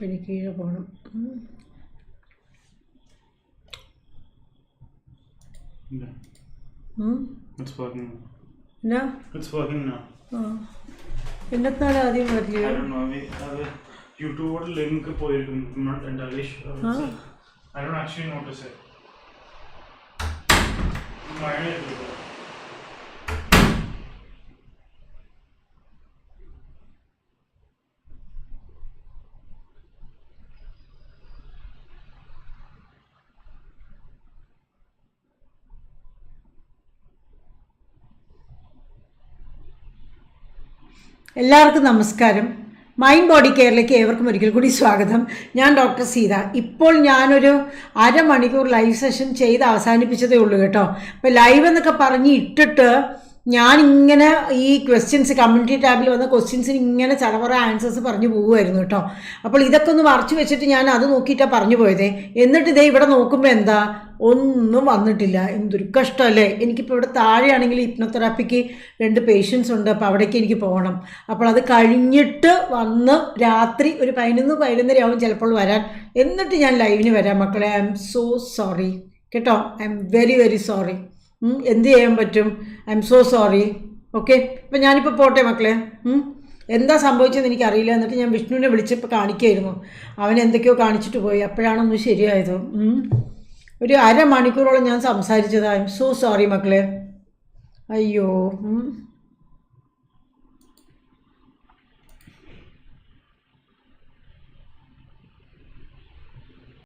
പിന്നെ കീഴെ പോകണം എന്നാലും ആദ്യം പോയിട്ടുണ്ട്. ആക്ച്വലി നോട്ടീസ് മഴ എല്ലാവർക്കും നമസ്കാരം. മൈൻഡ് ബോഡി കെയറിലേക്ക് ഏവർക്കും ഒരിക്കൽ കൂടി സ്വാഗതം. ഞാൻ ഡോക്ടർ സീത. ഇപ്പോൾ ഞാനൊരു അരമണിക്കൂർ ലൈവ് സെഷൻ ചെയ്ത് അവസാനിപ്പിച്ചതേ ഉള്ളൂ കേട്ടോ. അപ്പോൾ ലൈവ് എന്നൊക്കെ പറഞ്ഞ് ഇട്ടിട്ട് ഞാൻ ഇങ്ങനെ ഈ ക്വസ്റ്റ്യൻസ് കമ്മ്യൂണിറ്റി ടാബിൽ വന്ന ക്വസ്റ്റ്യൻസിന് ഇങ്ങനെ ചടവറ ആൻസേഴ്സ് പറഞ്ഞു പോകുമായിരുന്നു കേട്ടോ അപ്പോൾ ഇതൊക്കെ ഒന്ന് മറച്ചു വെച്ചിട്ട് ഞാൻ അത് നോക്കിയിട്ടാണ് പറഞ്ഞു പോയതേ. എന്നിട്ട് ഇതേ ഇവിടെ നോക്കുമ്പോൾ എന്താ? ഒന്നും വന്നിട്ടില്ല. എന്തൊരു കഷ്ടമല്ലേ എനിക്കിപ്പോൾ ഇവിടെ താഴെയാണെങ്കിൽ ഹിപ്നോതെറാപ്പിക്ക് രണ്ട് പേഷ്യൻസ് ഉണ്ട്. അപ്പോൾ അവിടേക്ക് എനിക്ക് പോകണം. അപ്പോൾ അത് കഴിഞ്ഞിട്ട് വന്ന് രാത്രി ഒരു പതിനൊന്ന് പതിനൊന്നരയാവും ചിലപ്പോൾ വരാൻ. എന്നിട്ട് ഞാൻ ലൈവിന് വരാം മക്കളെ. ഐ എം സോ സോറി കേട്ടോ? I am very very sorry എന്ത് ചെയ്യാൻ പറ്റും? I am so sorry okay ഇപ്പം ഞാനിപ്പോൾ പോട്ടെ മക്കളെ. എന്താ സംഭവിച്ചതെന്ന് എനിക്കറിയില്ല. എന്നിട്ട് ഞാൻ വിഷ്ണുവിനെ വിളിച്ചപ്പോൾ കാണിക്കായിരുന്നു. അവൻ എന്തൊക്കെയോ കാണിച്ചിട്ട് പോയി. അപ്പോഴാണൊന്ന് ശരിയായത്. ഒരു അരമണിക്കൂറോളം ഞാൻ സംസാരിച്ചത്. ഐ എം സോ സോറി മക്കളെ. അയ്യോ.